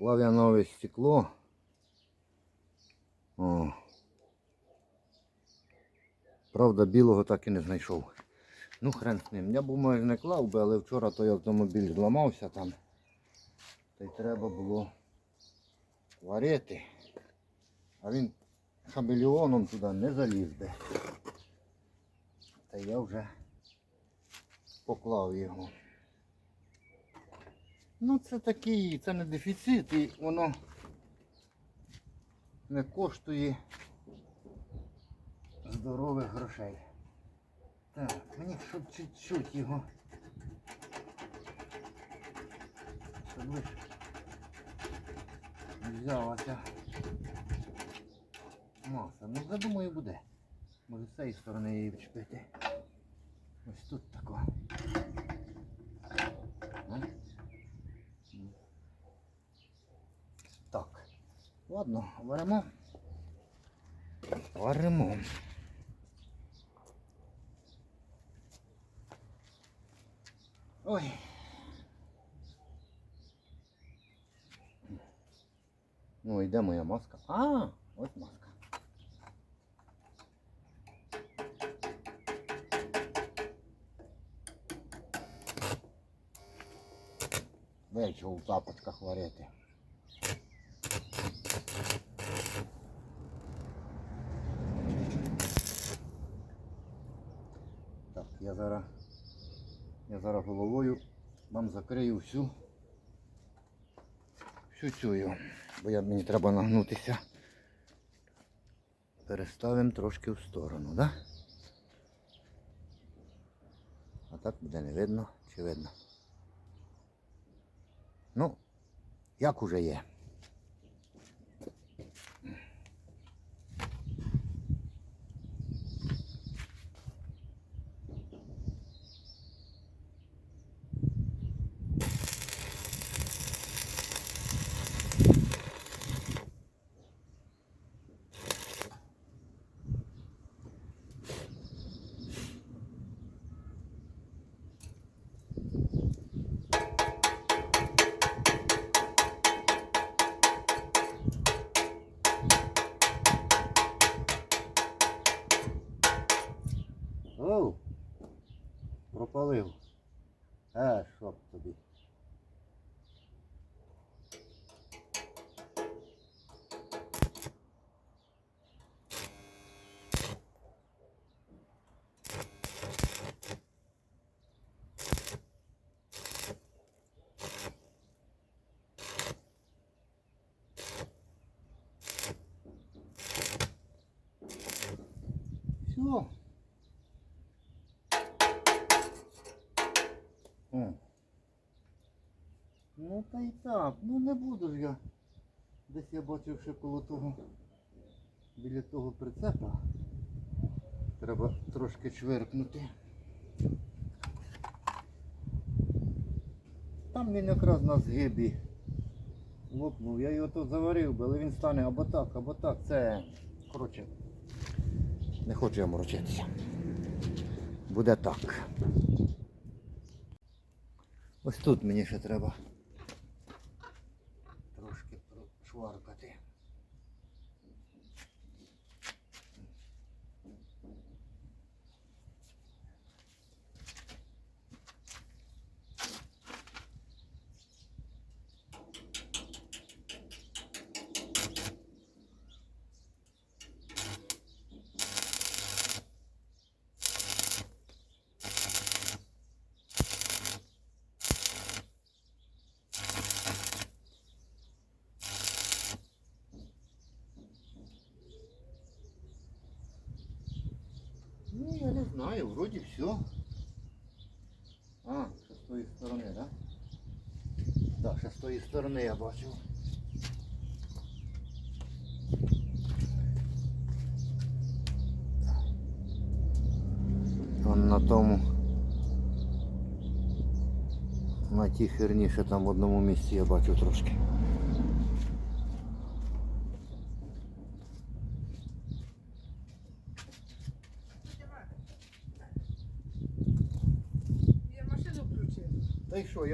лав'янове стекло. О. Правда, білого так і не знайшов. Ну, хрен з ним. Я б може не клав би, але вчора той автомобіль зламався там. Та й треба було варити. А він хамелеоном туди не заліз би. Та я вже поклав його. Ну це такий, це не дефіцит і воно не коштує здорових грошей. Так, мені щоб чуть-чуть його. Щоб лиш взялася маса. Ну я думаю буде. Може з цієї сторони її вчепити. Ось тут тако. А? Так. Ладно, варимо. Варимо. Ой. Ну, йде моя маска. А, ось маска. Вечір у тапочках варити. Так, я зараз, я зараз головою закрию всю, всю цю, бо я, мені треба нагнутися. Переставимо трошки в сторону, да? А так буде не видно чи видно. Ну, як уже є. Пропалив. Е, щоб тобі? Все. Ну та й так, ну не буду ж я. Десь я бачив ще коло того, біля того прицепа. Треба трошки чверкнути. Там він якраз на згибі лопнув. Я його тут заварив, би, але він стане або так, або так. Це коротше. Не хочу я морочитися. Буде так. Ось тут мені ще треба трошки прошваркати. знаю, вроде все. А, ще з тої сторони, да? Да, ще з тої сторони я бачив. Вон на тому. На тій херні ще там в одному місці я бачив трошки.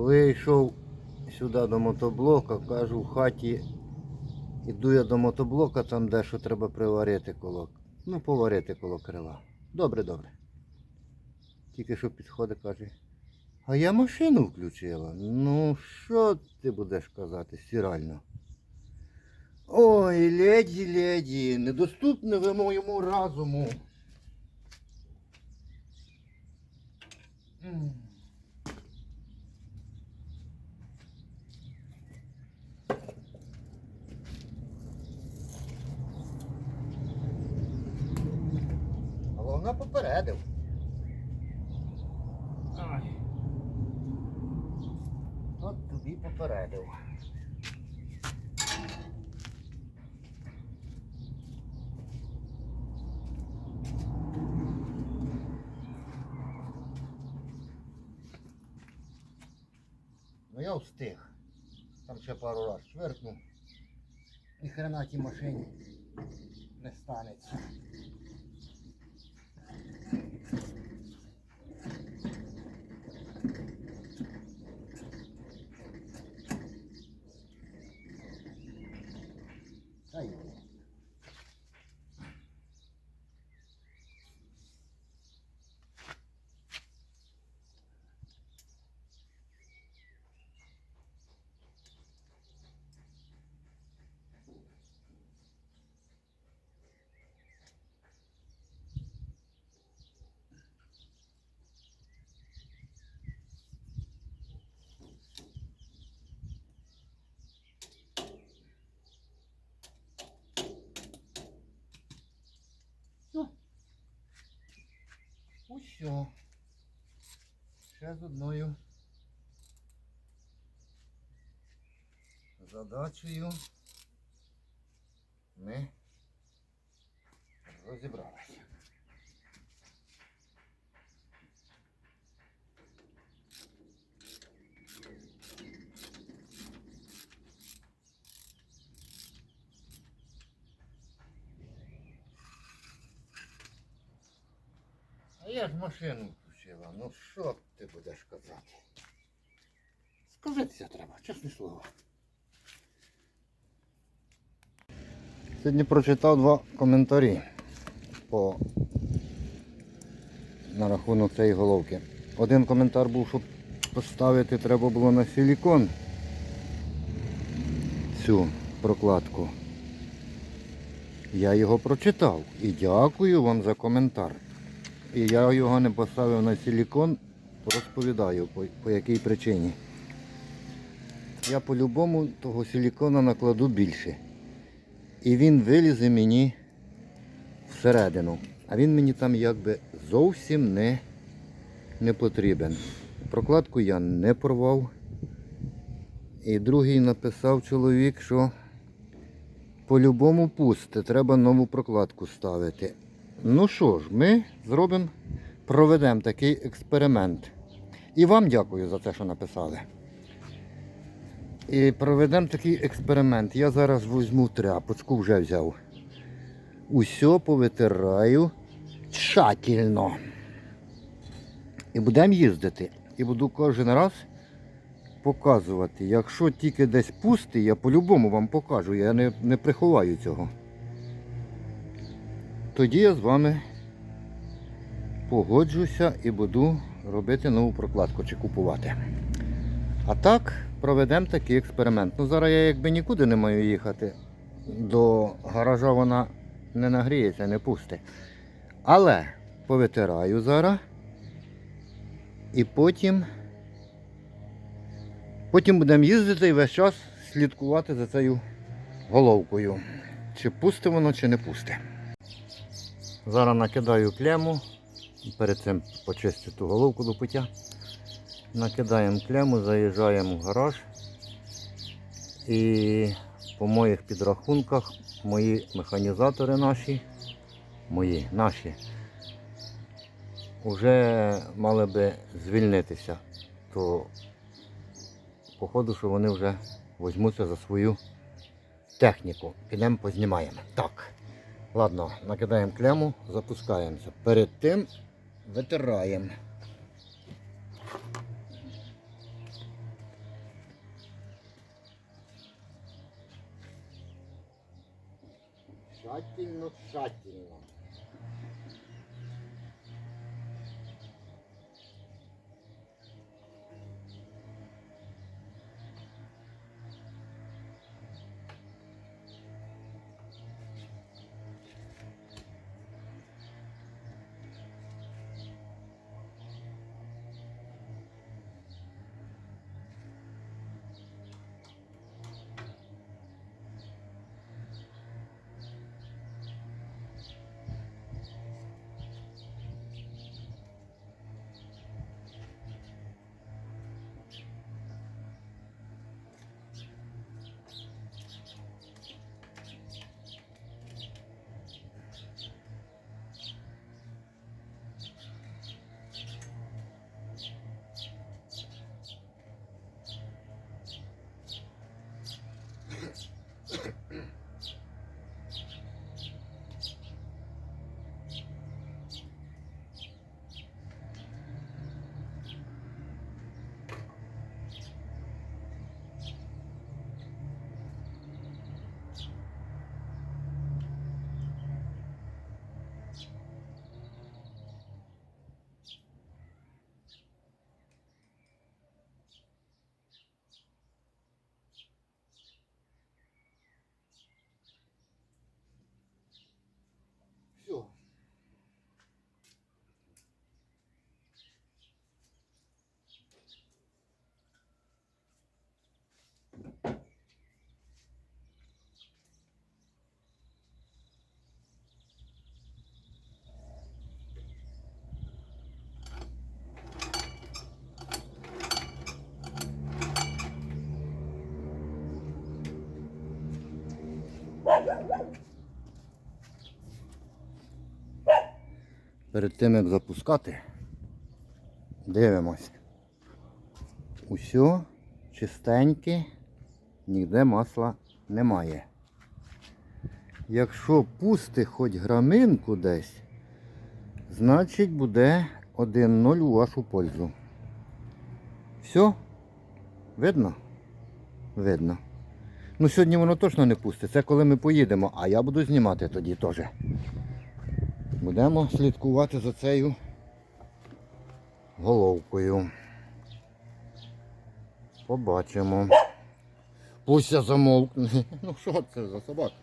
Коли я йшов сюди до мотоблока, кажу в хаті, іду я до мотоблока, там дещо треба приварити коло. Ну, поварити коло крила. Добре, добре. Тільки що підходить, каже. А я машину включила. Ну, що ти будеш казати, стирально? Ой, леді, леді, недоступне ви моєму разуму. Вона попередив. Ай. От тобі попередив. Ну я встиг. Там ще пару раз чверкнув. Ні хрена тій машині не станеться. Та й Ще з одною задачею ми розібралися. Я ж машину включила. Ну що ти будеш казати? Сказатися треба, чесне слово. Сьогодні прочитав два коментарі по на рахунок цієї головки. Один коментар був, щоб поставити треба було на силікон цю прокладку. Я його прочитав і дякую вам за коментар. І я його не поставив на силікон, розповідаю по, по якій причині. Я по-любому того силікона накладу більше. І він вилізе мені всередину. А він мені там якби зовсім не, не потрібен. Прокладку я не порвав. І другий написав чоловік, що по-любому пусте, треба нову прокладку ставити. Ну що ж, ми зробимо, проведемо такий експеримент. І вам дякую за те, що написали. І проведемо такий експеримент. Я зараз візьму тряпочку, вже взяв. Усьо повитираю тщательно. І будемо їздити. І буду кожен раз показувати. Якщо тільки десь пустий, я по-любому вам покажу. Я не, не приховаю цього. Тоді я з вами погоджуся і буду робити нову прокладку чи купувати. А так, проведемо такий експеримент. Ну зараз я якби нікуди не маю їхати. До гаража вона не нагріється, не пусте. Але повитираю зараз. І потім. Потім будемо їздити і весь час слідкувати за цією головкою. Чи пусте воно, чи не пусте. Зараз накидаю клему. Перед цим почистю ту головку до пиття. Накидаємо клему, заїжджаємо в гараж. І по моїх підрахунках мої механізатори наші, мої, наші, вже мали би звільнитися. То походу, що вони вже візьмуться за свою техніку. Підемо познімаємо. Так. Ладно, накидаємо кляму, запускаємося. Перед тим витираємо. Тщательно, тщательно. Перед тим як запускати, дивимось. Усьо чистеньке, ніде масла немає. Якщо пусти хоч граминку десь, значить буде 1-0 у вашу пользу. Все? Видно? Видно. Ну сьогодні воно точно не пусте. Це коли ми поїдемо, а я буду знімати тоді теж. Будемо слідкувати за цією головкою. Побачимо. Пусть замовкне. Ну що це за собака?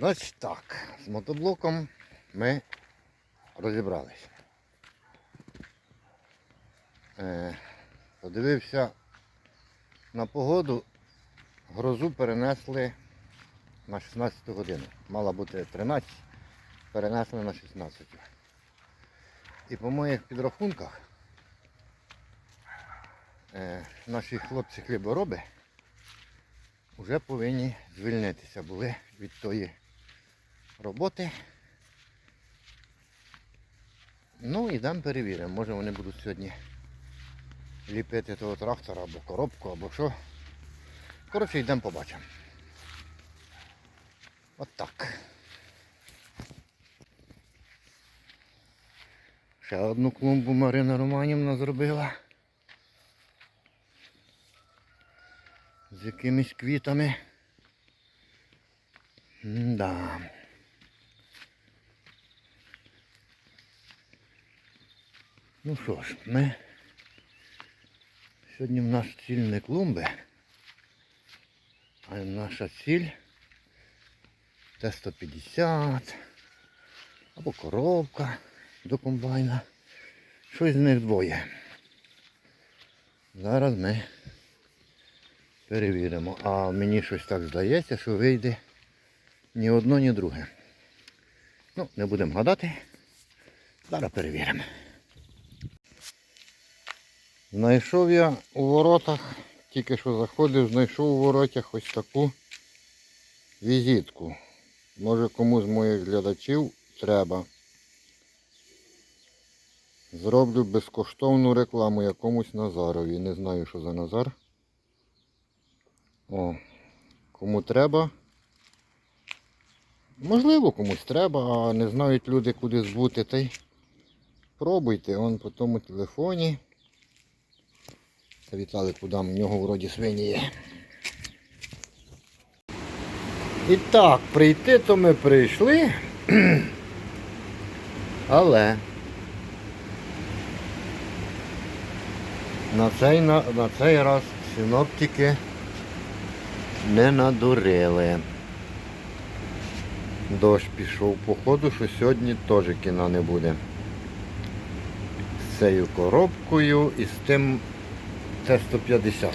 Значить так, з мотоблоком ми розібрались. Е, подивився на погоду, грозу перенесли на 16 годину. Мала бути 13, перенесли на 16. І по моїх підрахунках е, наші хлопці хлібороби вже повинні звільнитися були від тої роботи. Ну, йдемо перевіримо. Може вони будуть сьогодні ліпити того трактора або коробку, або що. Коротше, йдемо побачимо. От так. Ще одну клумбу Марина Романівна зробила. З якимись квітами. Да. Ну що ж, ми сьогодні в нас ціль не клумби, а наша ціль Т-150 або коробка до комбайна. Щось з них двоє. Зараз ми перевіримо. А мені щось так здається, що вийде ні одно, ні друге. Ну, не будемо гадати. Зараз перевіримо. Знайшов я у воротах, тільки що заходив, знайшов у воротах ось таку візитку. Може комусь з моїх глядачів треба. Зроблю безкоштовну рекламу якомусь Назарові. Не знаю, що за Назар. О, кому треба. Можливо, комусь треба, а не знають люди, куди збути. Та й пробуйте, он по тому телефоні. Та Віталику дам, у нього вроді свині є. І так, прийти то ми прийшли. Але на цей, на, на цей раз синоптики не надурили. Дощ пішов, походу, що сьогодні теж кіна не буде. З цією коробкою і з тим Т-150.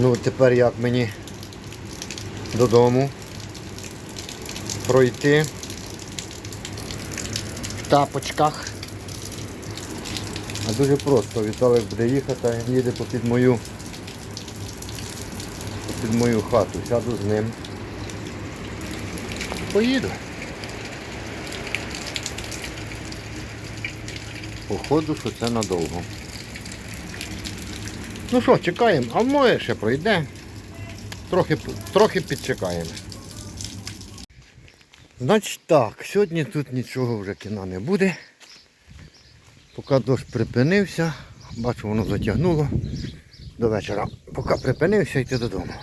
Ну, тепер як мені додому пройти в тапочках. А дуже просто. Віталик буде їхати, їде попід мою під мою хату. Сяду з ним. Поїду. Походу, що це надовго. Ну що, чекаємо, а моє ще пройде. Трохи, трохи підчекаємо. Значить так, сьогодні тут нічого вже кіна не буде. Поки дощ припинився, бачу воно затягнуло до вечора. Поки припинився, йти додому.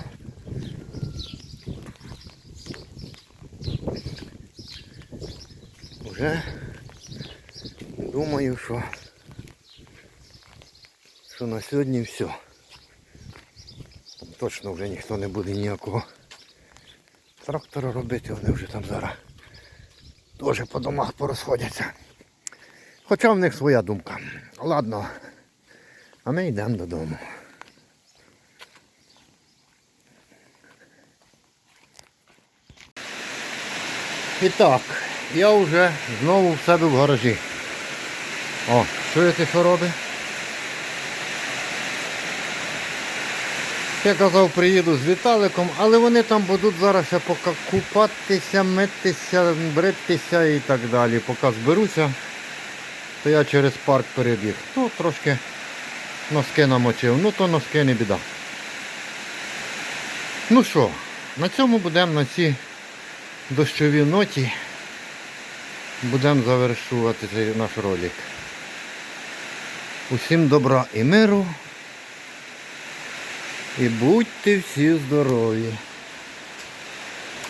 Вже думаю, що, що на сьогодні все. Там точно вже ніхто не буде ніякого трактора робити, вони вже там зараз теж по домах порозходяться. Хоча в них своя думка. Ладно, а ми йдемо додому. І так, я вже знову в себе в гаражі. О, чуєте, що робить? Я казав, приїду з Віталиком, але вони там будуть зараз ще поки купатися, митися, бритися і так далі. Поки зберуся, то я через парк перебіг. Ну, трошки носки намочив. Ну то носки не біда. Ну що, на цьому будемо на цій дощовій ноті. Будемо завершувати цей наш ролик. Усім добра і миру. І будьте всі здорові.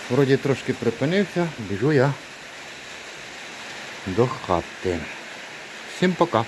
Вроді трошки припинився, біжу я до хати. Всім пока.